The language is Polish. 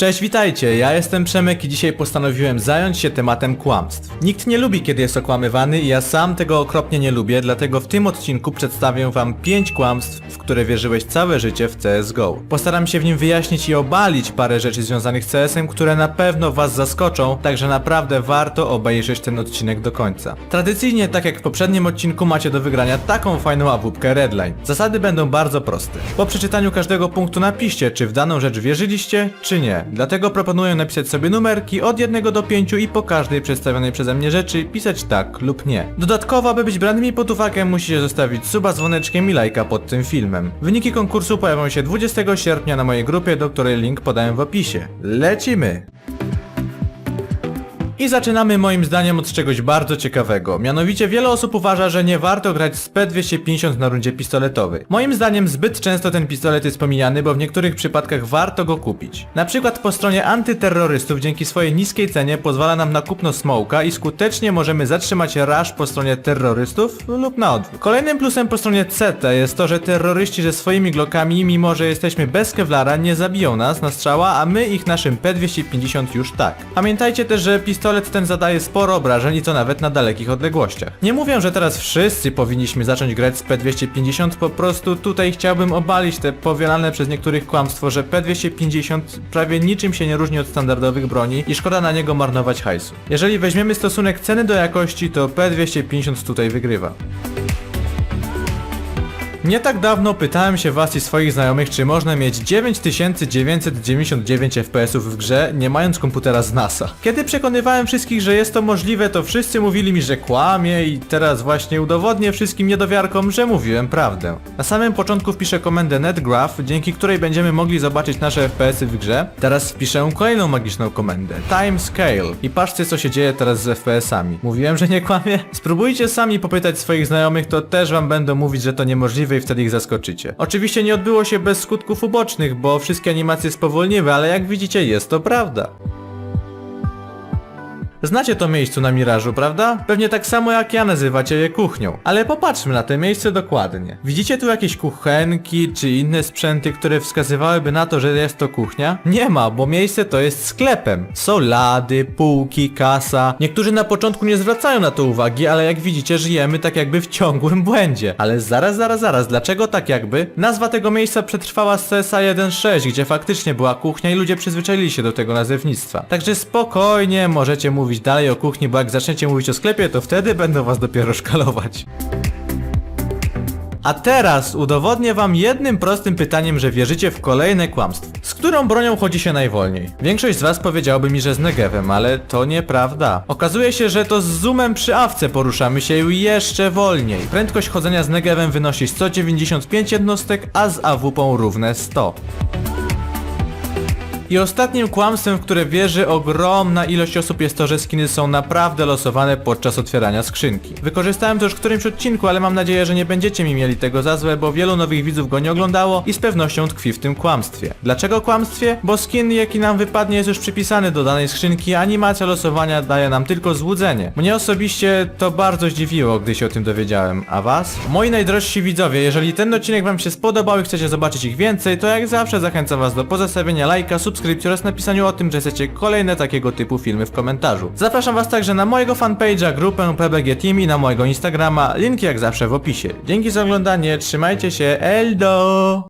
Cześć, witajcie, ja jestem Przemek i dzisiaj postanowiłem zająć się tematem kłamstw. Nikt nie lubi, kiedy jest okłamywany i ja sam tego okropnie nie lubię, dlatego w tym odcinku przedstawię wam 5 kłamstw, w które wierzyłeś całe życie w CSGO. Postaram się w nim wyjaśnić i obalić parę rzeczy związanych z CS-em, które na pewno was zaskoczą, także naprawdę warto obejrzeć ten odcinek do końca. Tradycyjnie, tak jak w poprzednim odcinku, macie do wygrania taką fajną awupkę Redline. Zasady będą bardzo proste. Po przeczytaniu każdego punktu napiszcie, czy w daną rzecz wierzyliście, czy nie. Dlatego proponuję napisać sobie numerki od 1 do 5 i po każdej przedstawionej przeze mnie rzeczy pisać tak lub nie. Dodatkowo, aby być branymi pod uwagę, musicie zostawić suba dzwoneczkiem i lajka pod tym filmem. Wyniki konkursu pojawią się 20 sierpnia na mojej grupie, do której link podałem w opisie. Lecimy! I zaczynamy moim zdaniem od czegoś bardzo ciekawego. Mianowicie wiele osób uważa, że nie warto grać z P250 na rundzie pistoletowej. Moim zdaniem zbyt często ten pistolet jest pomijany, bo w niektórych przypadkach warto go kupić. Na przykład po stronie antyterrorystów dzięki swojej niskiej cenie pozwala nam na kupno smoka i skutecznie możemy zatrzymać rush po stronie terrorystów lub na odwrót. Kolejnym plusem po stronie CT jest to, że terroryści ze swoimi glokami, mimo że jesteśmy bez kevlara, nie zabiją nas na strzała, a my ich naszym P250 już tak. Pamiętajcie też, że pistolet ten zadaje sporo obrażeń i to nawet na dalekich odległościach. Nie mówię, że teraz wszyscy powinniśmy zacząć grać z P250, po prostu tutaj chciałbym obalić te powielane przez niektórych kłamstwo, że P250 prawie niczym się nie różni od standardowych broni i szkoda na niego marnować hajsu. Jeżeli weźmiemy stosunek ceny do jakości, to P250 tutaj wygrywa. Nie tak dawno pytałem się was i swoich znajomych, czy można mieć 9999 FPS w grze, nie mając komputera z NASA. Kiedy przekonywałem wszystkich, że jest to możliwe, to wszyscy mówili mi, że kłamie i teraz właśnie udowodnię wszystkim niedowiarkom, że mówiłem prawdę. Na samym początku wpiszę komendę netgraph, dzięki której będziemy mogli zobaczyć nasze FPS-y w grze. Teraz wpiszę kolejną magiczną komendę, timescale i patrzcie co się dzieje teraz z FPS-ami. Mówiłem, że nie kłamie? Spróbujcie sami popytać swoich znajomych, to też wam będą mówić, że to niemożliwe i wtedy ich zaskoczycie. Oczywiście nie odbyło się bez skutków ubocznych, bo wszystkie animacje spowolniły, ale jak widzicie jest to prawda. Znacie to miejsce na Mirażu, prawda? Pewnie tak samo jak ja nazywacie je kuchnią. Ale popatrzmy na to miejsce dokładnie. Widzicie tu jakieś kuchenki czy inne sprzęty, które wskazywałyby na to, że jest to kuchnia? Nie ma, bo miejsce to jest sklepem. Są lady, półki, kasa. Niektórzy na początku nie zwracają na to uwagi, ale jak widzicie żyjemy tak jakby w ciągłym błędzie. Ale zaraz, zaraz, zaraz, dlaczego tak jakby? Nazwa tego miejsca przetrwała z CSA 1.6, gdzie faktycznie była kuchnia i ludzie przyzwyczaili się do tego nazewnictwa. Także spokojnie możecie mówić dalej o kuchni, bo jak zaczniecie mówić o sklepie, to wtedy będą was dopiero szkalować. A teraz udowodnię wam jednym prostym pytaniem, że wierzycie w kolejne kłamstwo. Z którą bronią chodzi się najwolniej? Większość z was powiedziałoby mi, że z Negevem, ale to nieprawda. Okazuje się, że to z zoomem przy awce poruszamy się jeszcze wolniej. Prędkość chodzenia z Negevem wynosi 195 jednostek, a z AWP równe 100. I ostatnim kłamstwem, w które wierzy ogromna ilość osób jest to, że skiny są naprawdę losowane podczas otwierania skrzynki. Wykorzystałem to już w którymś odcinku, ale mam nadzieję, że nie będziecie mi mieli tego za złe, bo wielu nowych widzów go nie oglądało i z pewnością tkwi w tym kłamstwie. Dlaczego kłamstwie? Bo skin jaki nam wypadnie jest już przypisany do danej skrzynki, a animacja losowania daje nam tylko złudzenie. Mnie osobiście to bardzo zdziwiło, gdy się o tym dowiedziałem. A was? Moi najdrożsi widzowie, jeżeli ten odcinek wam się spodobał i chcecie zobaczyć ich więcej, to jak zawsze zachęcam was do pozostawienia lajka, subskrypcji oraz napisaniu o tym, że chcecie kolejne takiego typu filmy w komentarzu. Zapraszam was także na mojego fanpage'a, grupę PBG Team i na mojego Instagrama, linki jak zawsze w opisie. Dzięki za oglądanie, trzymajcie się, eldo!